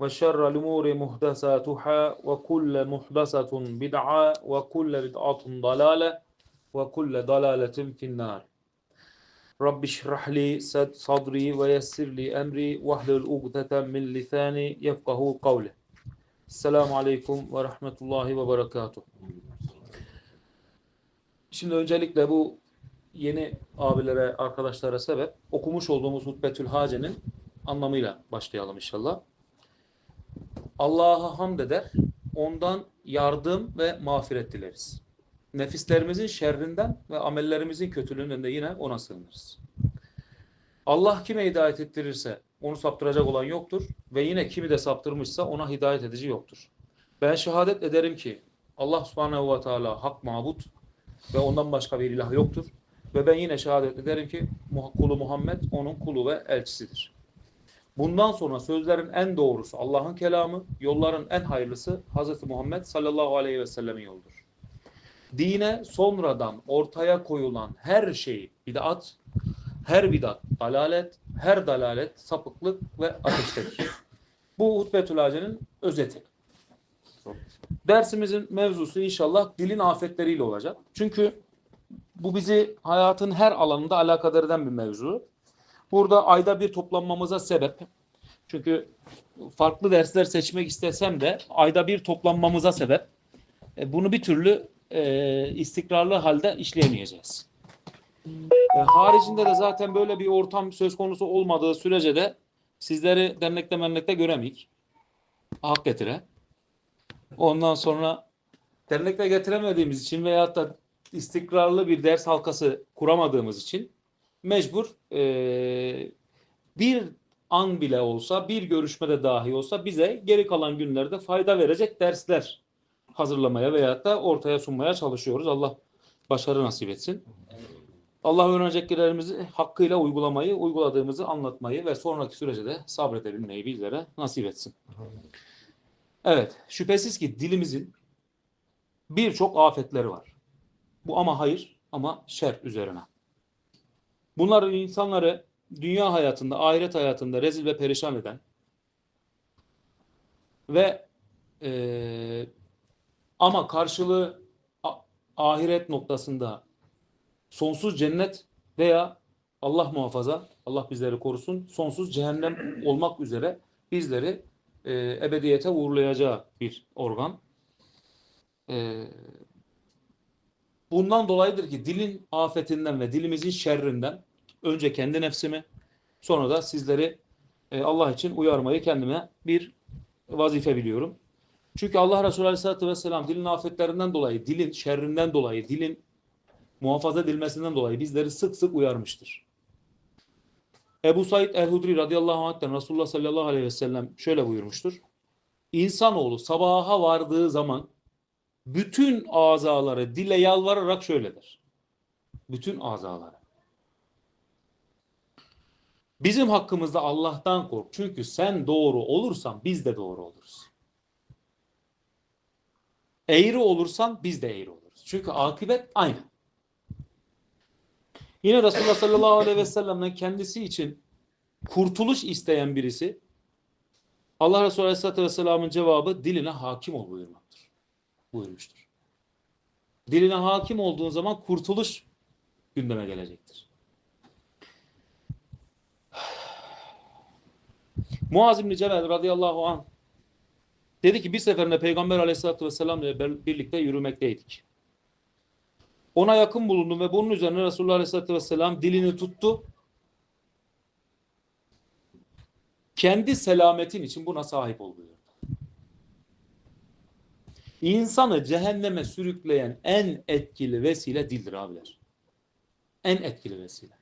وشر الأمور محدثاتها وكل محدثة بدعة وكل بدعة ضلالة وكل ضلالة في النار رب اشرح لي صدري ويسر لي أمري واحلل عقدة من لساني يفقه قولي السلام عليكم ورحمة الله وبركاته Şimdi öncelikle bu yeni abilere, arkadaşlara sebep okumuş olduğumuz Hutbetül Hace'nin anlamıyla başlayalım inşallah. Allah'a hamd eder, ondan yardım ve mağfiret dileriz. Nefislerimizin şerrinden ve amellerimizin kötülüğünden de yine ona sığınırız. Allah kime hidayet ettirirse onu saptıracak olan yoktur ve yine kimi de saptırmışsa ona hidayet edici yoktur. Ben şehadet ederim ki Allah subhanehu ve teala hak mabut ve ondan başka bir ilah yoktur. Ve ben yine şehadet ederim ki kulu Muhammed onun kulu ve elçisidir. Bundan sonra sözlerin en doğrusu Allah'ın kelamı, yolların en hayırlısı Hz. Muhammed sallallahu aleyhi ve sellemin yoludur. Dine sonradan ortaya koyulan her şey bid'at, her bid'at dalalet, her dalalet sapıklık ve ateştedir. Bu Hutbetül Hace'nin özeti. Dersimizin mevzusu inşallah dilin afetleriyle olacak. Çünkü bu bizi hayatın her alanında alakadar eden bir mevzu. Burada ayda bir toplanmamıza sebep. Çünkü farklı dersler seçmek istesem de ayda bir toplanmamıza sebep. E, bunu bir türlü e, istikrarlı halde işleyemeyeceğiz. E, haricinde de zaten böyle bir ortam söz konusu olmadığı sürece de sizleri dernekte mernekte göremeyik. Hak getire. Ondan sonra dernekte getiremediğimiz için veyahut da istikrarlı bir ders halkası kuramadığımız için mecbur e, bir an bile olsa, bir görüşmede dahi olsa bize geri kalan günlerde fayda verecek dersler hazırlamaya veyahut da ortaya sunmaya çalışıyoruz. Allah başarı nasip etsin. Allah öğreneceklerimizi hakkıyla uygulamayı, uyguladığımızı anlatmayı ve sonraki sürece de sabredebilmeyi bizlere nasip etsin. Evet, şüphesiz ki dilimizin birçok afetleri var. Bu ama hayır ama şer üzerine. Bunlar insanları dünya hayatında, ahiret hayatında rezil ve perişan eden ve e, ama karşılığı ahiret noktasında sonsuz cennet veya Allah muhafaza, Allah bizleri korusun, sonsuz cehennem olmak üzere bizleri e, ebediyete uğurlayacağı bir organ. E, bundan dolayıdır ki dilin afetinden ve dilimizin şerrinden önce kendi nefsimi sonra da sizleri e, Allah için uyarmayı kendime bir vazife biliyorum. Çünkü Allah Resulü Aleyhisselatü Vesselam dilin afetlerinden dolayı, dilin şerrinden dolayı, dilin muhafaza edilmesinden dolayı bizleri sık sık uyarmıştır. Ebu Said el-Hudri radıyallahu anh'ten Resulullah sallallahu aleyhi ve sellem şöyle buyurmuştur. İnsanoğlu sabaha vardığı zaman bütün azaları dile yalvararak şöyle der. Bütün azaları. Bizim hakkımızda Allah'tan kork. Çünkü sen doğru olursan biz de doğru oluruz. Eğri olursan biz de eğri oluruz. Çünkü akıbet aynı. Yine Resulullah sallallahu aleyhi ve sellem'den kendisi için kurtuluş isteyen birisi Allah Resulü aleyhissalatü vesselamın cevabı diline hakim ol buyurmaktır. Buyurmuştur. Diline hakim olduğun zaman kurtuluş gündeme gelecektir. Muaz İbni Cebel radıyallahu anh dedi ki bir seferinde Peygamber aleyhissalatü vesselam ile birlikte yürümekteydik. Ona yakın bulundum ve bunun üzerine Resulullah aleyhissalatü vesselam dilini tuttu. Kendi selametin için buna sahip ol. İnsanı cehenneme sürükleyen en etkili vesile dildir abiler. En etkili vesile.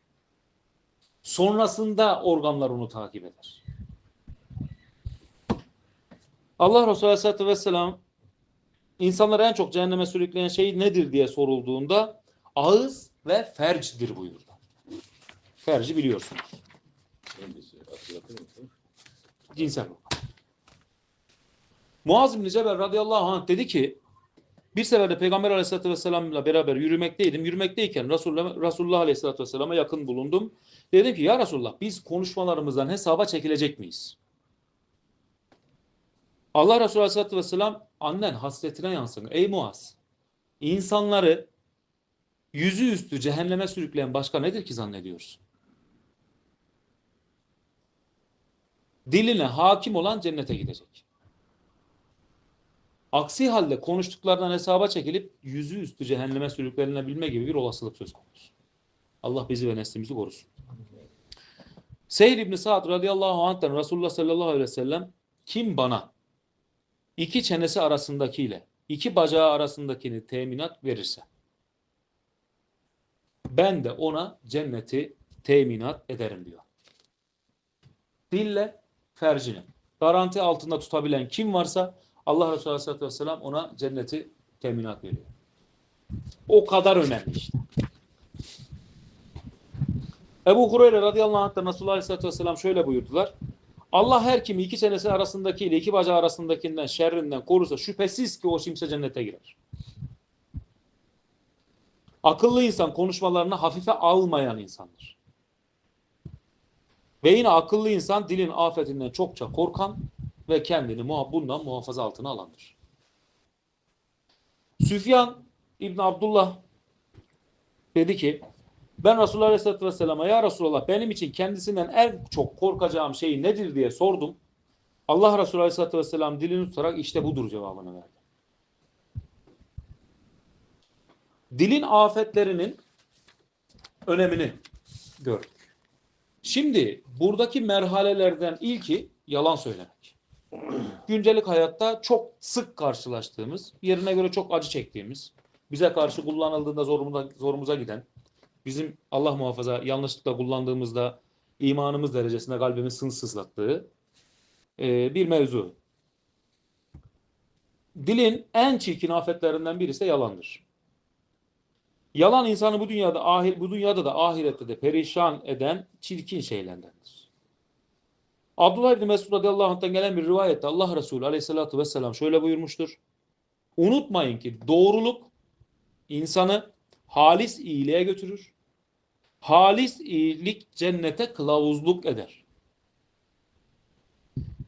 Sonrasında organlar onu takip eder. Allah Resulü Aleyhisselatü Vesselam insanları en çok cehenneme sürükleyen şey nedir diye sorulduğunda ağız ve fercdir buyurdu. Ferci biliyorsunuz. Cinsel organ. Muaz bin Cebel radıyallahu anh dedi ki bir seferde Peygamber aleyhissalatü vesselamla beraber yürümekteydim. Yürümekteyken Resulullah, Resulullah aleyhissalatü vesselama yakın bulundum. Dedim ki ya Resulullah biz konuşmalarımızdan hesaba çekilecek miyiz? Allah Resulü Aleyhisselatü Vesselam annen hasretine yansın. Ey Muaz! İnsanları yüzü üstü cehenneme sürükleyen başka nedir ki zannediyorsun? Diline hakim olan cennete gidecek. Aksi halde konuştuklarından hesaba çekilip yüzü üstü cehenneme sürüklenebilme gibi bir olasılık söz konusu. Allah bizi ve neslimizi korusun. Seyir İbni Sa'd radıyallahu anh'ten Resulullah sallallahu aleyhi ve sellem kim bana iki çenesi arasındakiyle iki bacağı arasındakini teminat verirse ben de ona cenneti teminat ederim diyor. Dille fercini garanti altında tutabilen kim varsa Allah Resulü Aleyhisselatü Vesselam ona cenneti teminat veriyor. O kadar önemli işte. Ebu Hureyre radıyallahu anh'ta Resulullah Aleyhisselatü Vesselam şöyle buyurdular. Allah her kimi iki çenesi arasındaki ile iki bacağı arasındakinden şerrinden korusa şüphesiz ki o kimse cennete girer. Akıllı insan konuşmalarını hafife almayan insandır. Ve yine akıllı insan dilin afetinden çokça korkan ve kendini bundan muhafaza altına alandır. Süfyan İbn Abdullah dedi ki ben Resulullah Aleyhisselatü Vesselam'a ya Resulullah benim için kendisinden en çok korkacağım şey nedir diye sordum. Allah Resulü Aleyhisselatü Vesselam dilini tutarak işte budur cevabını verdi. Dilin afetlerinin önemini gördük. Şimdi buradaki merhalelerden ilki yalan söylemek. Güncelik hayatta çok sık karşılaştığımız, yerine göre çok acı çektiğimiz, bize karşı kullanıldığında zorumuza, zorumuza giden, bizim Allah muhafaza yanlışlıkla kullandığımızda imanımız derecesinde kalbimiz sınırsızlattığı e, bir mevzu. Dilin en çirkin afetlerinden birisi de yalandır. Yalan insanı bu dünyada ahir bu dünyada da ahirette de perişan eden çirkin şeylerdendir. Abdullah İbni Mesud radıyallahu anh'tan gelen bir rivayette Allah Resulü aleyhissalatü vesselam şöyle buyurmuştur. Unutmayın ki doğruluk insanı halis iyiliğe götürür. Halis iyilik cennete kılavuzluk eder.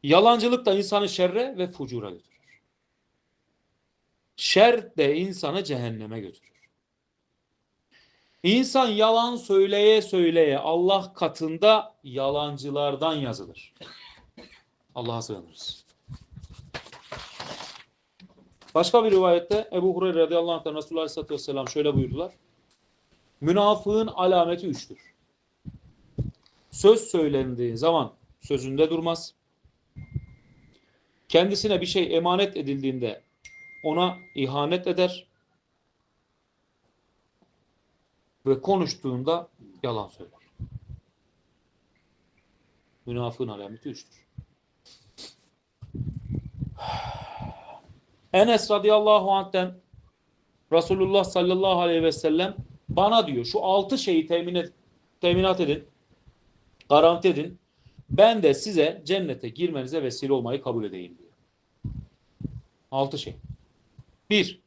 Yalancılık da insanı şerre ve fucura götürür. Şer de insanı cehenneme götürür. İnsan yalan söyleye söyleye Allah katında yalancılardan yazılır. Allah'a sığınırız. Başka bir rivayette Ebu Hureyre radıyallahu anh'tan Resulullah aleyhissalatü vesselam şöyle buyurdular. Münafığın alameti üçtür. Söz söylendiği zaman sözünde durmaz. Kendisine bir şey emanet edildiğinde ona ihanet eder. Ve konuştuğunda yalan söyler. Münafığın alameti üçtür. Enes radıyallahu anh'ten Resulullah sallallahu aleyhi ve sellem bana diyor şu altı şeyi temin et, teminat edin, garanti edin. Ben de size cennete girmenize vesile olmayı kabul edeyim diyor. Altı şey. Bir,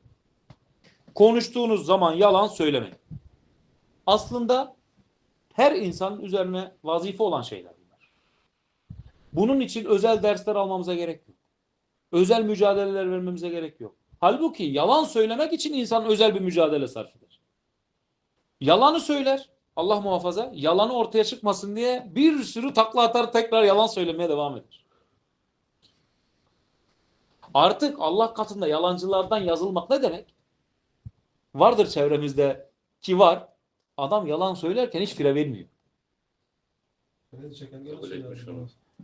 konuştuğunuz zaman yalan söylemeyin. Aslında her insanın üzerine vazife olan şeyler bunlar. Bunun için özel dersler almamıza gerek yok. Özel mücadeleler vermemize gerek yok. Halbuki yalan söylemek için insan özel bir mücadele sarf eder. Yalanı söyler. Allah muhafaza. Yalanı ortaya çıkmasın diye bir sürü takla atar tekrar yalan söylemeye devam eder. Artık Allah katında yalancılardan yazılmak ne demek? Vardır çevremizde ki var. Adam yalan söylerken hiç fire vermiyor.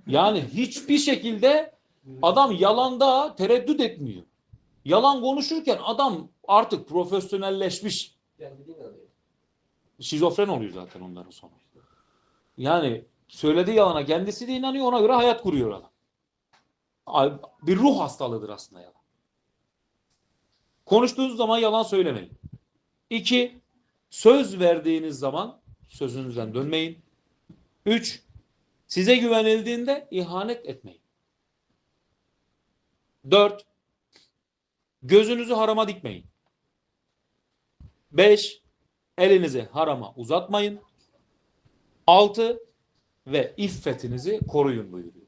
Yani hiçbir şekilde adam yalanda tereddüt etmiyor. Yalan konuşurken adam artık profesyonelleşmiş. Şizofren oluyor zaten onların sonu. Yani söylediği yalana kendisi de inanıyor ona göre hayat kuruyor adam. Bir ruh hastalığıdır aslında yalan. Konuştuğunuz zaman yalan söylemeyin. İki, söz verdiğiniz zaman sözünüzden dönmeyin. Üç, size güvenildiğinde ihanet etmeyin. Dört, gözünüzü harama dikmeyin. Beş, elinizi harama uzatmayın. Altı, ve iffetinizi koruyun buyuruyor.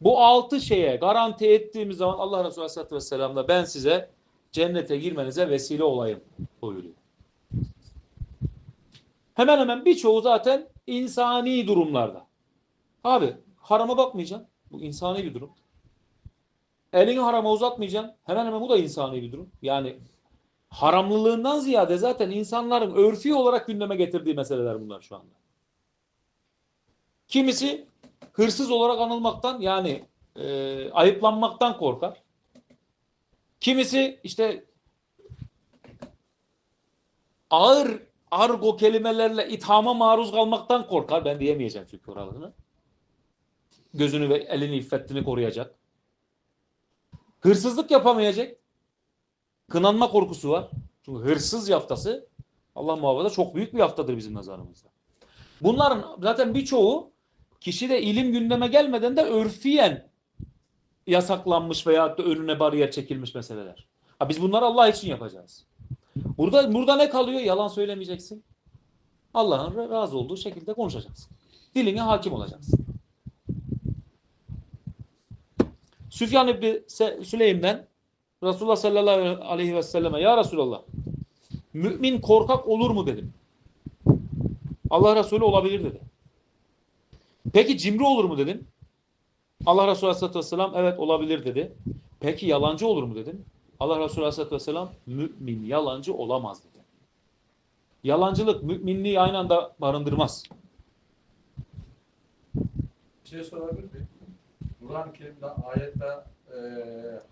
Bu altı şeye garanti ettiğimiz zaman Allah Resulü Aleyhisselatü Vesselam da ben size cennete girmenize vesile olayım buyuruyor. Hemen hemen birçoğu zaten insani durumlarda. Abi harama bakmayacaksın. Bu insani bir durum. Elini harama uzatmayacaksın. Hemen hemen bu da insani bir durum. Yani haramlılığından ziyade zaten insanların örfi olarak gündeme getirdiği meseleler bunlar şu anda. Kimisi hırsız olarak anılmaktan yani e, ayıplanmaktan korkar. Kimisi işte ağır argo kelimelerle ithama maruz kalmaktan korkar. Ben diyemeyeceğim çünkü oralarını. Gözünü ve elini iffetini koruyacak. Hırsızlık yapamayacak. Kınanma korkusu var. Çünkü hırsız yaftası Allah muhafaza çok büyük bir yaftadır bizim nazarımızda. Bunların zaten birçoğu kişide ilim gündeme gelmeden de örfiyen yasaklanmış veya da önüne bariyer çekilmiş meseleler. Ha biz bunları Allah için yapacağız. Burada burada ne kalıyor? Yalan söylemeyeceksin. Allah'ın razı olduğu şekilde konuşacaksın. Diline hakim olacaksın. Süfyan İbni Süleym'den Resulullah sallallahu aleyhi ve selleme Ya Resulallah mümin korkak olur mu dedim. Allah Resulü olabilir dedi. Peki cimri olur mu dedim. Allah Resulü aleyhissalatü vesselam evet olabilir dedi. Peki yalancı olur mu dedim. Allah Resulü aleyhissalatü vesselam mümin yalancı olamaz dedi. Yalancılık müminliği aynı anda barındırmaz. Bir şey sorabilir miyim? Kur'an-ı Kerim'de ayette e,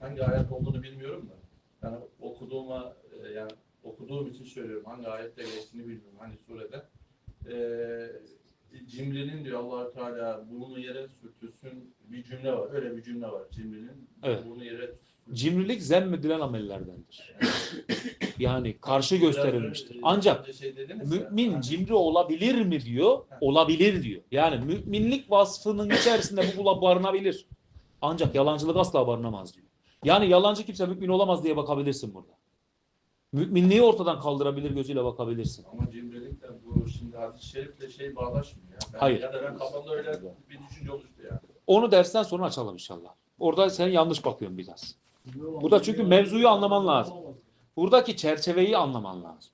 hangi ayet olduğunu bilmiyorum da yani okuduğuma e, yani okuduğum için söylüyorum. Hangi ayette geçtiğini bilmiyorum. Hangi surede. E, cimrinin diyor allah Teala burnu yere sürtülsün bir cümle var. Öyle bir cümle var. Cimrinin Evet. burnu yere Cimrilik zemmedilen amellerdendir. Yani karşı gösterilmiştir. Ancak şey mümin cimri olabilir mi diyor? Olabilir diyor. Yani müminlik vasfının içerisinde bu bula- barınabilir. Ancak yalancılık asla barınamaz diyor. Yani yalancı kimse mümin olamaz diye bakabilirsin burada. Müminliği ortadan kaldırabilir gözüyle bakabilirsin. Ama cimrilik de bu şimdi hadis-i şerifle şey bağdaşmıyor ya. Ben, Hayır. Ya da ben kafamda öyle bir düşünce oluştu ya. Onu dersten sonra açalım inşallah. Orada sen yanlış bakıyorsun biraz. Burada çünkü mevzuyu anlaman lazım. Buradaki çerçeveyi anlaman lazım.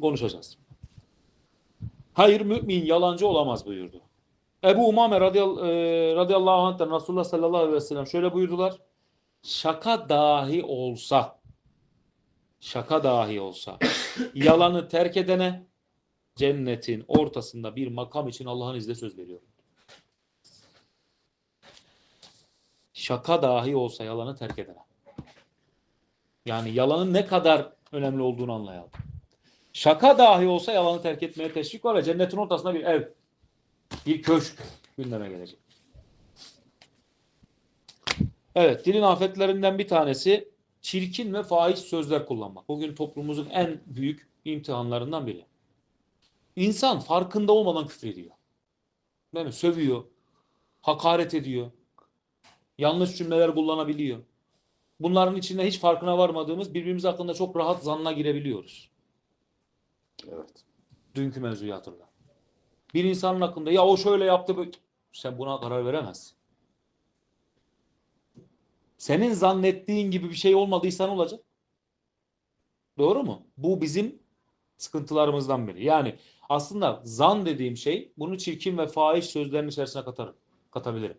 Konuşacağız. Hayır mümin yalancı olamaz buyurdu. Ebu Umame e, radıyallahu anh'tan Resulullah sallallahu aleyhi ve sellem şöyle buyurdular. Şaka dahi olsa şaka dahi olsa yalanı terk edene cennetin ortasında bir makam için Allah'ın izniyle söz veriyorum. Şaka dahi olsa yalanı terk edene. Yani yalanın ne kadar önemli olduğunu anlayalım. Şaka dahi olsa yalanı terk etmeye teşvik var ve cennetin ortasında bir ev, bir köşk gündeme gelecek. Evet, dilin afetlerinden bir tanesi çirkin ve fahiş sözler kullanmak. Bugün toplumumuzun en büyük imtihanlarından biri. İnsan farkında olmadan küfrediyor. Değil mi? Sövüyor, hakaret ediyor, yanlış cümleler kullanabiliyor. bunların içinde hiç farkına varmadığımız birbirimiz hakkında çok rahat zanna girebiliyoruz. Evet. Dünkü mevzuyu hatırla. Bir insanın hakkında ya o şöyle yaptı böyle. Sen buna karar veremezsin. Senin zannettiğin gibi bir şey olmadıysa ne olacak? Doğru mu? Bu bizim sıkıntılarımızdan biri. Yani aslında zan dediğim şey bunu çirkin ve fahiş sözlerin içerisine katarım, katabilirim.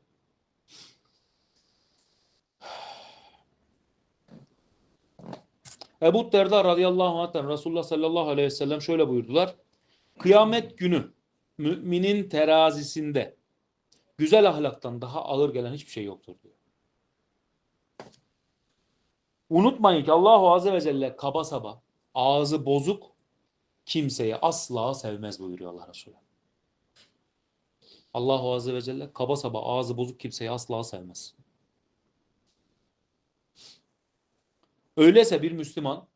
Ebu Derda radıyallahu anh'tan Resulullah sallallahu aleyhi ve sellem şöyle buyurdular. Kıyamet günü müminin terazisinde güzel ahlaktan daha ağır gelen hiçbir şey yoktur diyor. Unutmayın ki Allahu Azze ve Celle kaba saba, ağzı bozuk kimseyi asla sevmez buyuruyor Allah Resulü. Allahu Azze ve Celle kaba saba, ağzı bozuk kimseyi asla sevmez. Öyleyse bir Müslüman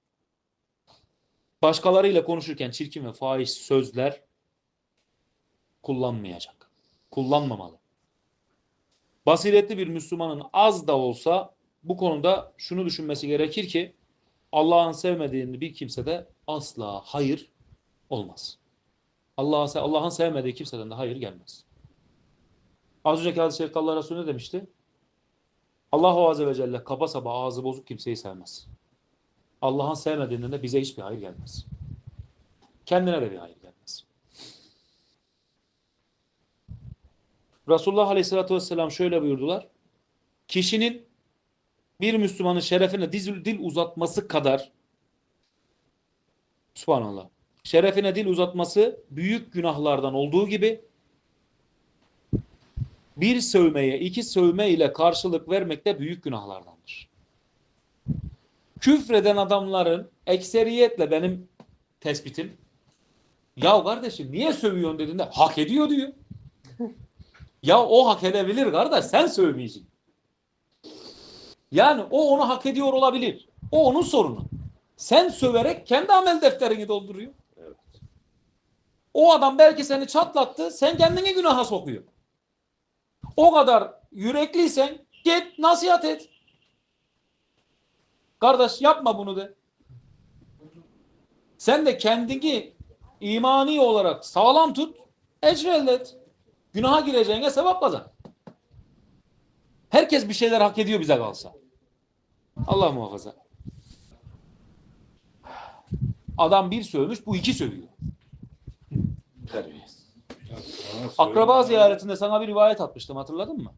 başkalarıyla konuşurken çirkin ve fahiş sözler kullanmayacak. Kullanmamalı. Basiretli bir Müslümanın az da olsa bu konuda şunu düşünmesi gerekir ki Allah'ın sevmediğini bir kimsede asla hayır olmaz. Allah'ın Allah'ın sevmediği kimseden de hayır gelmez. Az önceki hadis-i şerifte Allah Resulü ne demişti? Allahu Azze ve Celle kaba saba ağzı bozuk kimseyi sevmez. Allah'ın sevmediğinden de bize hiçbir hayır gelmez. Kendine de bir hayır gelmez. Resulullah Aleyhisselatü Vesselam şöyle buyurdular. Kişinin bir Müslümanın şerefine dil, dil uzatması kadar Subhanallah. Şerefine dil uzatması büyük günahlardan olduğu gibi bir sövmeye iki sövme ile karşılık vermek de büyük günahlardandır. Küfreden adamların ekseriyetle benim tespitim ya kardeşim niye sövüyorsun dediğinde hak ediyor diyor. ya o hak edebilir kardeş sen sövmeyeceksin. Yani o onu hak ediyor olabilir. O onun sorunu. Sen söverek kendi amel defterini dolduruyor. Evet. O adam belki seni çatlattı, sen kendini günaha sokuyor. O kadar yürekliysen git nasihat et. Kardeş yapma bunu de. Sen de kendini imani olarak sağlam tut, ecr. Günaha gireceğine sevap kazan. Herkes bir şeyler hak ediyor bize kalsa. Allah muhafaza. Adam bir sövmüş, bu iki sövüyor. Terbiyesiz. Akraba ziyaretinde sana bir rivayet atmıştım hatırladın mı?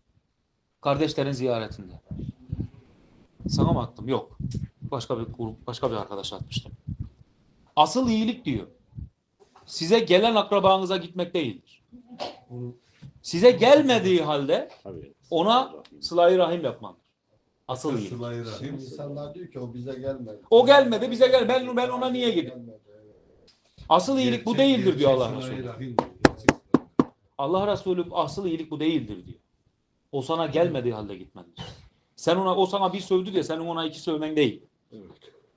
Kardeşlerin ziyaretinde. Sana mı attım? Yok. Başka bir grup, başka bir arkadaş atmıştım. Asıl iyilik diyor. Size gelen akrabanıza gitmek değildir. Size gelmediği halde Tabii. ona sıla-i rahim yapmandır. Asıl iyilik. Şimdi insanlar diyor ki o bize gelmedi. O gelmedi, bize gel. Ben ben ona niye gideyim? Asıl iyilik bu değildir diyor Allah Resulü. Allah Resulü asıl iyilik bu değildir diyor. O sana gelmediği halde gitmendir. Sen ona o sana bir sövdü diye senin ona iki sövmen değil.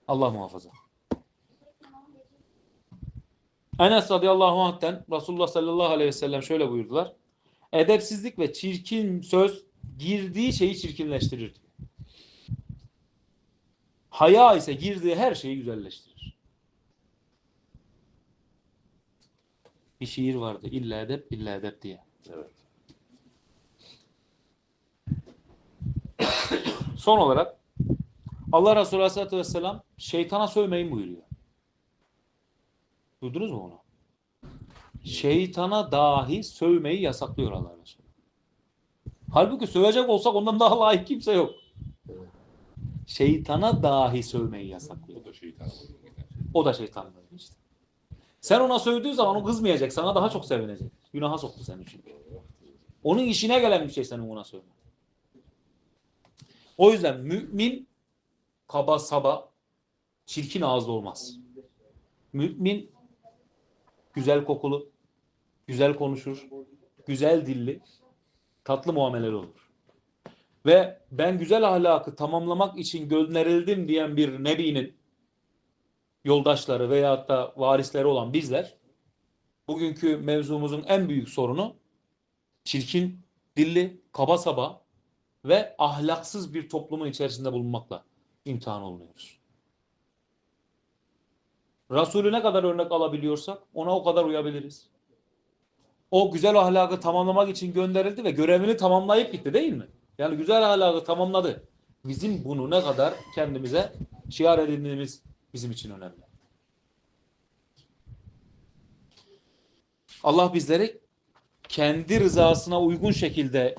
Allah muhafaza. Enes radıyallahu anh'ten Resulullah sallallahu aleyhi ve sellem şöyle buyurdular. Edepsizlik ve çirkin söz girdiği şeyi çirkinleştirir. Haya ise girdiği her şeyi güzelleştirir. Bir şiir vardı. İlla edep, illa edep diye. Evet. Son olarak Allah Resulü Aleyhisselatü Vesselam şeytana sövmeyin buyuruyor. Duydunuz mu onu? Şeytana dahi sövmeyi yasaklıyor Allah Resulü. Halbuki sövecek olsak ondan daha layık kimse yok. Şeytana dahi sövmeyi yasaklıyor. O da şeytan. O da şeytan böyle işte. Sen ona sövdüğün zaman o kızmayacak. Sana daha çok sevinecek. Günaha soktu seni çünkü. Onun işine gelen bir şey senin ona sövmen. O yüzden mümin kaba saba çirkin ağızlı olmaz. Mümin güzel kokulu, güzel konuşur, güzel dilli, tatlı muameleri olur. Ve ben güzel ahlakı tamamlamak için gönderildim diyen bir nebinin yoldaşları veyahut da varisleri olan bizler bugünkü mevzumuzun en büyük sorunu çirkin, dilli, kaba saba ve ahlaksız bir toplumun içerisinde bulunmakla imtihan olunuyoruz. Resulü ne kadar örnek alabiliyorsak ona o kadar uyabiliriz. O güzel ahlakı tamamlamak için gönderildi ve görevini tamamlayıp gitti değil mi? Yani güzel ahlakı tamamladı. Bizim bunu ne kadar kendimize şiar edindiğimiz bizim için önemli. Allah bizleri kendi rızasına uygun şekilde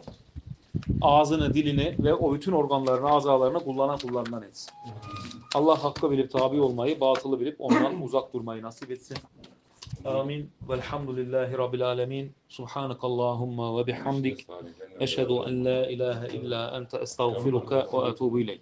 ağzını, dilini ve o bütün organlarını, azalarını kullanan kullarından etsin. Allah hakkı bilip tabi olmayı, batılı bilip ondan uzak durmayı nasip etsin. Amin. Velhamdülillahi Rabbil alemin. Subhanakallahumma ve bihamdik. Eşhedü en la ilahe illa ente estağfiruka ve etubu ileyk.